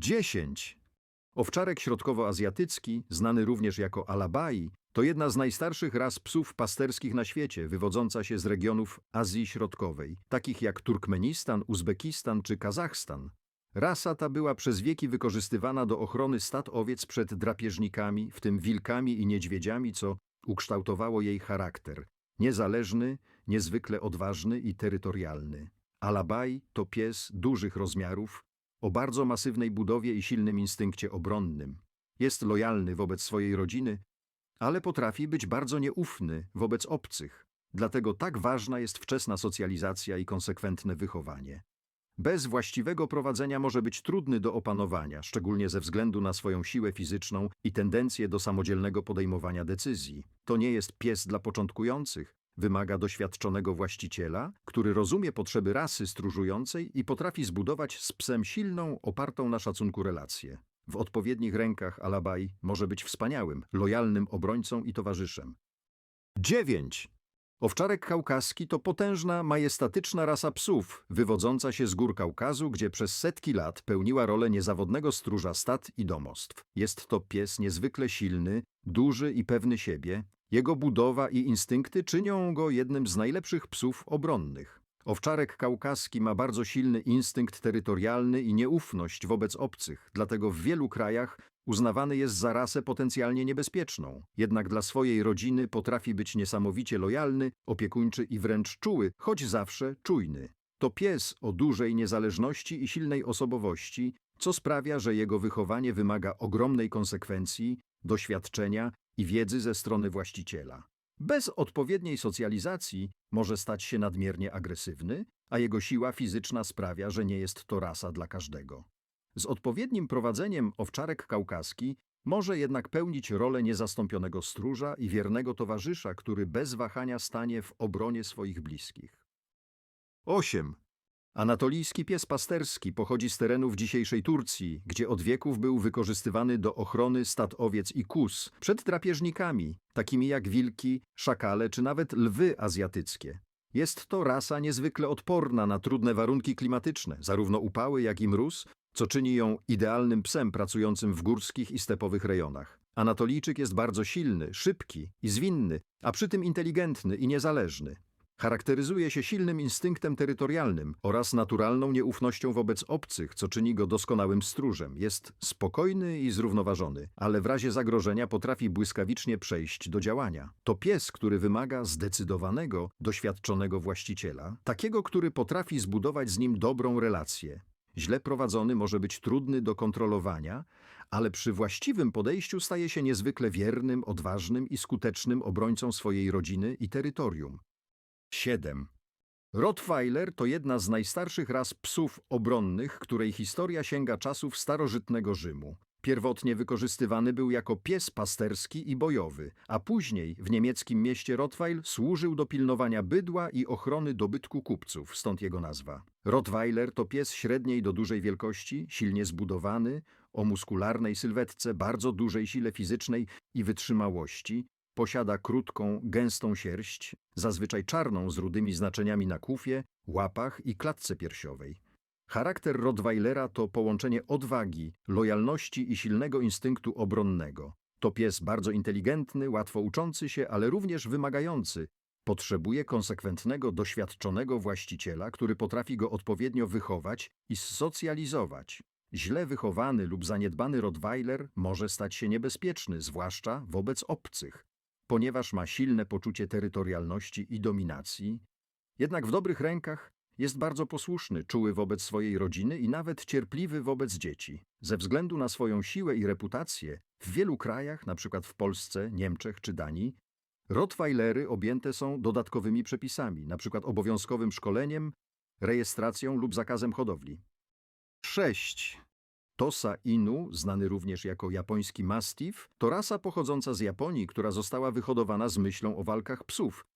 10. Owczarek środkowoazjatycki, znany również jako Alabai, to jedna z najstarszych ras psów pasterskich na świecie, wywodząca się z regionów Azji Środkowej, takich jak Turkmenistan, Uzbekistan czy Kazachstan. Rasa ta była przez wieki wykorzystywana do ochrony stad owiec przed drapieżnikami, w tym wilkami i niedźwiedziami, co ukształtowało jej charakter. Niezależny, niezwykle odważny i terytorialny. Alabai to pies dużych rozmiarów, o bardzo masywnej budowie i silnym instynkcie obronnym. Jest lojalny wobec swojej rodziny, ale potrafi być bardzo nieufny wobec obcych. Dlatego tak ważna jest wczesna socjalizacja i konsekwentne wychowanie. Bez właściwego prowadzenia może być trudny do opanowania, szczególnie ze względu na swoją siłę fizyczną i tendencję do samodzielnego podejmowania decyzji. To nie jest pies dla początkujących. Wymaga doświadczonego właściciela, który rozumie potrzeby rasy stróżującej i potrafi zbudować z psem silną, opartą na szacunku relację. W odpowiednich rękach Alabaj może być wspaniałym, lojalnym obrońcą i towarzyszem. 9. Owczarek kaukaski to potężna, majestatyczna rasa psów, wywodząca się z gór Kaukazu, gdzie przez setki lat pełniła rolę niezawodnego stróża stad i domostw. Jest to pies niezwykle silny, duży i pewny siebie. Jego budowa i instynkty czynią go jednym z najlepszych psów obronnych. Owczarek kaukaski ma bardzo silny instynkt terytorialny i nieufność wobec obcych, dlatego w wielu krajach uznawany jest za rasę potencjalnie niebezpieczną. Jednak dla swojej rodziny potrafi być niesamowicie lojalny, opiekuńczy i wręcz czuły, choć zawsze czujny. To pies o dużej niezależności i silnej osobowości, co sprawia, że jego wychowanie wymaga ogromnej konsekwencji, doświadczenia i wiedzy ze strony właściciela. Bez odpowiedniej socjalizacji może stać się nadmiernie agresywny, a jego siła fizyczna sprawia, że nie jest to rasa dla każdego. Z odpowiednim prowadzeniem owczarek kaukaski może jednak pełnić rolę niezastąpionego stróża i wiernego towarzysza, który bez wahania stanie w obronie swoich bliskich. 8. Anatolijski pies pasterski pochodzi z terenów dzisiejszej Turcji, gdzie od wieków był wykorzystywany do ochrony stad owiec i kus przed drapieżnikami, takimi jak wilki, szakale czy nawet lwy azjatyckie. Jest to rasa niezwykle odporna na trudne warunki klimatyczne, zarówno upały, jak i mróz, co czyni ją idealnym psem pracującym w górskich i stepowych rejonach. Anatolijczyk jest bardzo silny, szybki i zwinny, a przy tym inteligentny i niezależny. Charakteryzuje się silnym instynktem terytorialnym oraz naturalną nieufnością wobec obcych, co czyni go doskonałym stróżem. Jest spokojny i zrównoważony, ale w razie zagrożenia potrafi błyskawicznie przejść do działania. To pies, który wymaga zdecydowanego, doświadczonego właściciela, takiego, który potrafi zbudować z nim dobrą relację. Źle prowadzony może być trudny do kontrolowania, ale przy właściwym podejściu staje się niezwykle wiernym, odważnym i skutecznym obrońcą swojej rodziny i terytorium. 7. Rottweiler to jedna z najstarszych ras psów obronnych, której historia sięga czasów starożytnego Rzymu. Pierwotnie wykorzystywany był jako pies pasterski i bojowy, a później w niemieckim mieście Rottweil służył do pilnowania bydła i ochrony dobytku kupców, stąd jego nazwa. Rottweiler to pies średniej do dużej wielkości, silnie zbudowany, o muskularnej sylwetce, bardzo dużej sile fizycznej i wytrzymałości, Posiada krótką, gęstą sierść, zazwyczaj czarną z rudymi znaczeniami na kufie, łapach i klatce piersiowej. Charakter Rottweilera to połączenie odwagi, lojalności i silnego instynktu obronnego. To pies bardzo inteligentny, łatwo uczący się, ale również wymagający. Potrzebuje konsekwentnego, doświadczonego właściciela, który potrafi go odpowiednio wychować i socjalizować. Źle wychowany lub zaniedbany Rottweiler może stać się niebezpieczny, zwłaszcza wobec obcych ponieważ ma silne poczucie terytorialności i dominacji, jednak w dobrych rękach jest bardzo posłuszny, czuły wobec swojej rodziny i nawet cierpliwy wobec dzieci. Ze względu na swoją siłę i reputację, w wielu krajach, np. w Polsce, Niemczech czy Danii, Rottweilery objęte są dodatkowymi przepisami, np. obowiązkowym szkoleniem, rejestracją lub zakazem hodowli. 6. Tosa Inu, znany również jako japoński mastiff, to rasa pochodząca z Japonii, która została wyhodowana z myślą o walkach psów,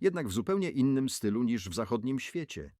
jednak w zupełnie innym stylu niż w zachodnim świecie.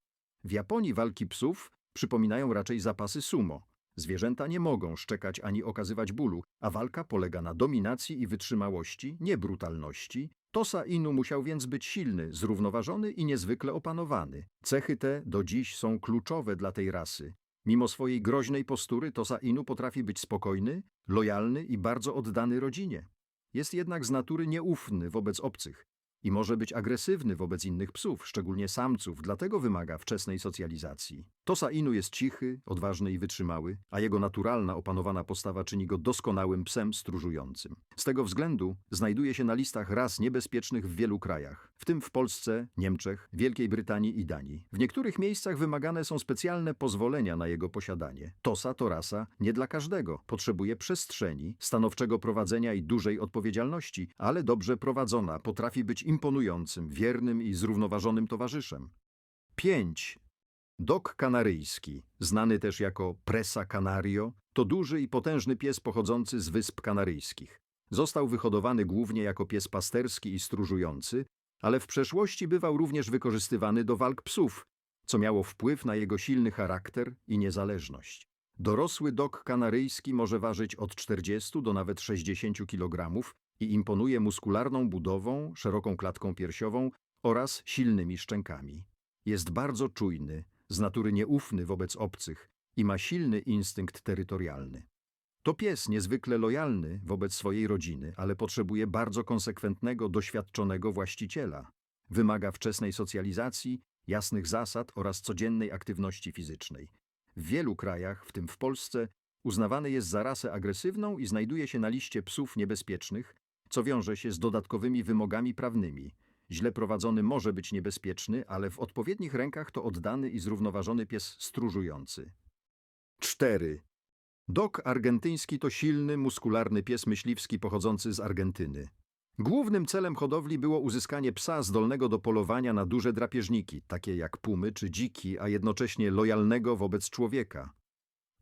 W Japonii walki psów przypominają raczej zapasy sumo. Zwierzęta nie mogą szczekać ani okazywać bólu, a walka polega na dominacji i wytrzymałości, nie brutalności. Tosa Inu musiał więc być silny, zrównoważony i niezwykle opanowany. Cechy te do dziś są kluczowe dla tej rasy. Mimo swojej groźnej postury Tosa Inu potrafi być spokojny, lojalny i bardzo oddany rodzinie. Jest jednak z natury nieufny wobec obcych i może być agresywny wobec innych psów, szczególnie samców, dlatego wymaga wczesnej socjalizacji. Tosa Inu jest cichy, odważny i wytrzymały, a jego naturalna, opanowana postawa czyni go doskonałym psem stróżującym. Z tego względu znajduje się na listach ras niebezpiecznych w wielu krajach, w tym w Polsce, Niemczech, Wielkiej Brytanii i Danii. W niektórych miejscach wymagane są specjalne pozwolenia na jego posiadanie. Tosa to rasa nie dla każdego. Potrzebuje przestrzeni, stanowczego prowadzenia i dużej odpowiedzialności, ale dobrze prowadzona potrafi być imponującym, wiernym i zrównoważonym towarzyszem. 5. Dog kanaryjski, znany też jako Presa Canario, to duży i potężny pies pochodzący z Wysp Kanaryjskich. Został wyhodowany głównie jako pies pasterski i stróżujący, ale w przeszłości bywał również wykorzystywany do walk psów, co miało wpływ na jego silny charakter i niezależność. Dorosły dog kanaryjski może ważyć od 40 do nawet 60 kg i imponuje muskularną budową, szeroką klatką piersiową oraz silnymi szczękami. Jest bardzo czujny, z natury nieufny wobec obcych i ma silny instynkt terytorialny. To pies niezwykle lojalny wobec swojej rodziny, ale potrzebuje bardzo konsekwentnego, doświadczonego właściciela. Wymaga wczesnej socjalizacji, jasnych zasad oraz codziennej aktywności fizycznej. W wielu krajach, w tym w Polsce, uznawany jest za rasę agresywną i znajduje się na liście psów niebezpiecznych, co wiąże się z dodatkowymi wymogami prawnymi. Źle prowadzony może być niebezpieczny, ale w odpowiednich rękach to oddany i zrównoważony pies stróżujący. 4. Dog argentyński to silny, muskularny pies myśliwski pochodzący z Argentyny. Głównym celem hodowli było uzyskanie psa zdolnego do polowania na duże drapieżniki, takie jak pumy czy dziki, a jednocześnie lojalnego wobec człowieka.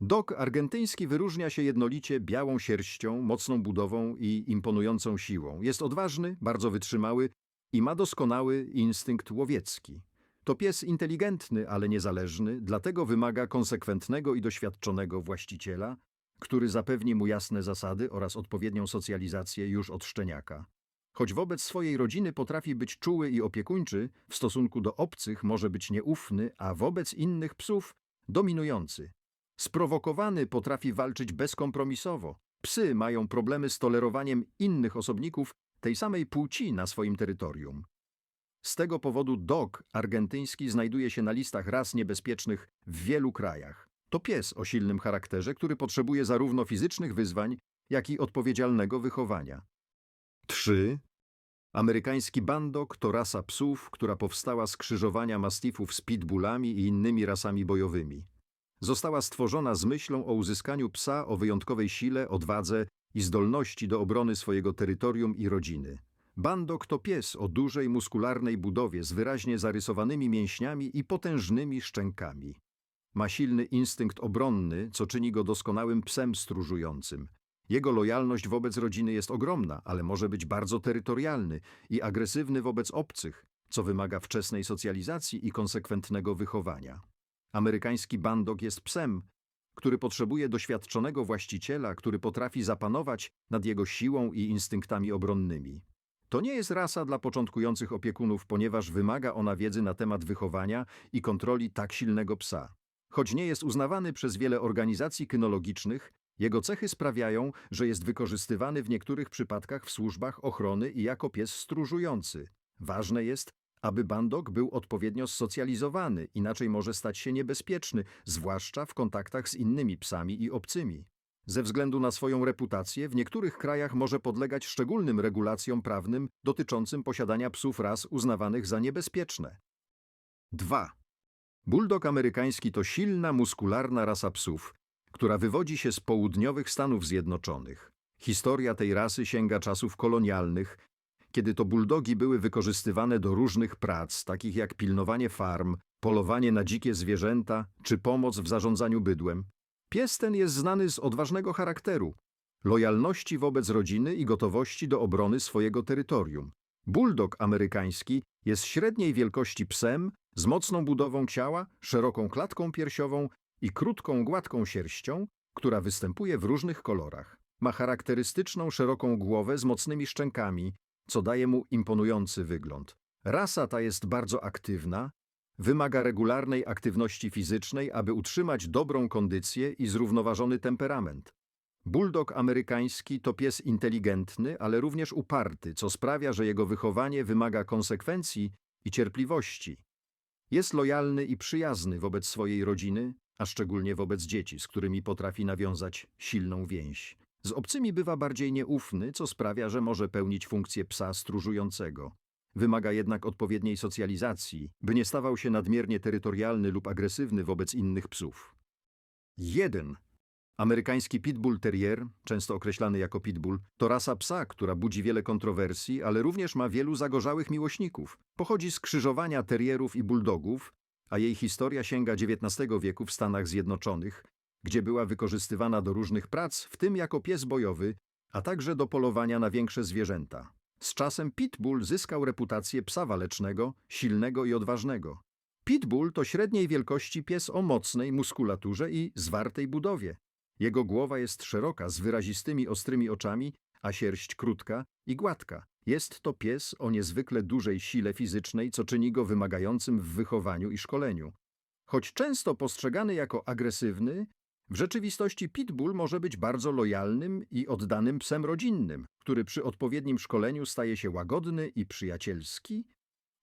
Dog argentyński wyróżnia się jednolicie białą sierścią, mocną budową i imponującą siłą. Jest odważny, bardzo wytrzymały i ma doskonały instynkt łowiecki. To pies inteligentny, ale niezależny, dlatego wymaga konsekwentnego i doświadczonego właściciela, który zapewni mu jasne zasady oraz odpowiednią socjalizację już od szczeniaka. Choć wobec swojej rodziny potrafi być czuły i opiekuńczy, w stosunku do obcych może być nieufny, a wobec innych psów dominujący. Sprowokowany potrafi walczyć bezkompromisowo. Psy mają problemy z tolerowaniem innych osobników tej samej płci na swoim terytorium. Z tego powodu dog argentyński znajduje się na listach ras niebezpiecznych w wielu krajach. To pies o silnym charakterze, który potrzebuje zarówno fizycznych wyzwań, jak i odpowiedzialnego wychowania. 3. Amerykański bandok to rasa psów, która powstała z krzyżowania mastifów z pitbullami i innymi rasami bojowymi. Została stworzona z myślą o uzyskaniu psa o wyjątkowej sile, odwadze i zdolności do obrony swojego terytorium i rodziny. Bandok to pies o dużej, muskularnej budowie z wyraźnie zarysowanymi mięśniami i potężnymi szczękami. Ma silny instynkt obronny, co czyni go doskonałym psem stróżującym. Jego lojalność wobec rodziny jest ogromna, ale może być bardzo terytorialny i agresywny wobec obcych, co wymaga wczesnej socjalizacji i konsekwentnego wychowania. Amerykański bandok jest psem, który potrzebuje doświadczonego właściciela, który potrafi zapanować nad jego siłą i instynktami obronnymi. To nie jest rasa dla początkujących opiekunów, ponieważ wymaga ona wiedzy na temat wychowania i kontroli tak silnego psa. Choć nie jest uznawany przez wiele organizacji kynologicznych, jego cechy sprawiają, że jest wykorzystywany w niektórych przypadkach w służbach ochrony i jako pies stróżujący. Ważne jest, aby bandok był odpowiednio socjalizowany, inaczej może stać się niebezpieczny, zwłaszcza w kontaktach z innymi psami i obcymi. Ze względu na swoją reputację w niektórych krajach może podlegać szczególnym regulacjom prawnym dotyczącym posiadania psów ras uznawanych za niebezpieczne. 2. Bulldog amerykański to silna, muskularna rasa psów, która wywodzi się z południowych Stanów Zjednoczonych. Historia tej rasy sięga czasów kolonialnych, kiedy to buldogi były wykorzystywane do różnych prac, takich jak pilnowanie farm, polowanie na dzikie zwierzęta czy pomoc w zarządzaniu bydłem. Pies ten jest znany z odważnego charakteru, lojalności wobec rodziny i gotowości do obrony swojego terytorium. Bulldog amerykański jest średniej wielkości psem z mocną budową ciała, szeroką klatką piersiową i krótką, gładką sierścią, która występuje w różnych kolorach. Ma charakterystyczną, szeroką głowę z mocnymi szczękami, co daje mu imponujący wygląd. Rasa ta jest bardzo aktywna, wymaga regularnej aktywności fizycznej, aby utrzymać dobrą kondycję i zrównoważony temperament. Bulldog amerykański to pies inteligentny, ale również uparty, co sprawia, że jego wychowanie wymaga konsekwencji i cierpliwości. Jest lojalny i przyjazny wobec swojej rodziny, a szczególnie wobec dzieci, z którymi potrafi nawiązać silną więź. Z obcymi bywa bardziej nieufny, co sprawia, że może pełnić funkcję psa stróżującego. Wymaga jednak odpowiedniej socjalizacji, by nie stawał się nadmiernie terytorialny lub agresywny wobec innych psów. 1. Amerykański Pitbull Terrier, często określany jako pitbull, to rasa psa, która budzi wiele kontrowersji, ale również ma wielu zagorzałych miłośników. Pochodzi z krzyżowania terrierów i bulldogów, a jej historia sięga XIX wieku w Stanach Zjednoczonych, gdzie była wykorzystywana do różnych prac, w tym jako pies bojowy, a także do polowania na większe zwierzęta. Z czasem Pitbull zyskał reputację psa walecznego, silnego i odważnego. Pitbull to średniej wielkości pies o mocnej muskulaturze i zwartej budowie. Jego głowa jest szeroka, z wyrazistymi ostrymi oczami, a sierść krótka i gładka. Jest to pies o niezwykle dużej sile fizycznej, co czyni go wymagającym w wychowaniu i szkoleniu. Choć często postrzegany jako agresywny, w rzeczywistości pitbull może być bardzo lojalnym i oddanym psem rodzinnym, który przy odpowiednim szkoleniu staje się łagodny i przyjacielski.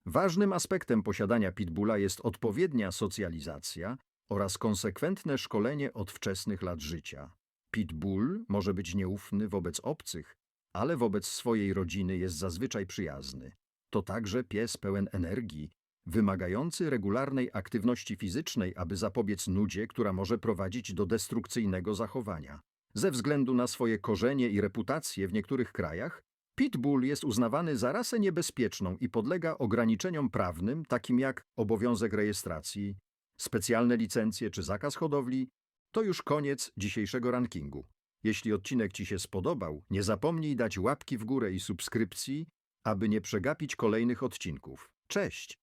Ważnym aspektem posiadania pitbulla jest odpowiednia socjalizacja oraz konsekwentne szkolenie od wczesnych lat życia. Pitbull może być nieufny wobec obcych, ale wobec swojej rodziny jest zazwyczaj przyjazny. To także pies pełen energii, wymagający regularnej aktywności fizycznej, aby zapobiec nudzie, która może prowadzić do destrukcyjnego zachowania. Ze względu na swoje korzenie i reputację w niektórych krajach, Pitbull jest uznawany za rasę niebezpieczną i podlega ograniczeniom prawnym, takim jak obowiązek rejestracji, specjalne licencje czy zakaz hodowli. To już koniec dzisiejszego rankingu. Jeśli odcinek Ci się spodobał, nie zapomnij dać łapki w górę i subskrypcji, aby nie przegapić kolejnych odcinków. Cześć!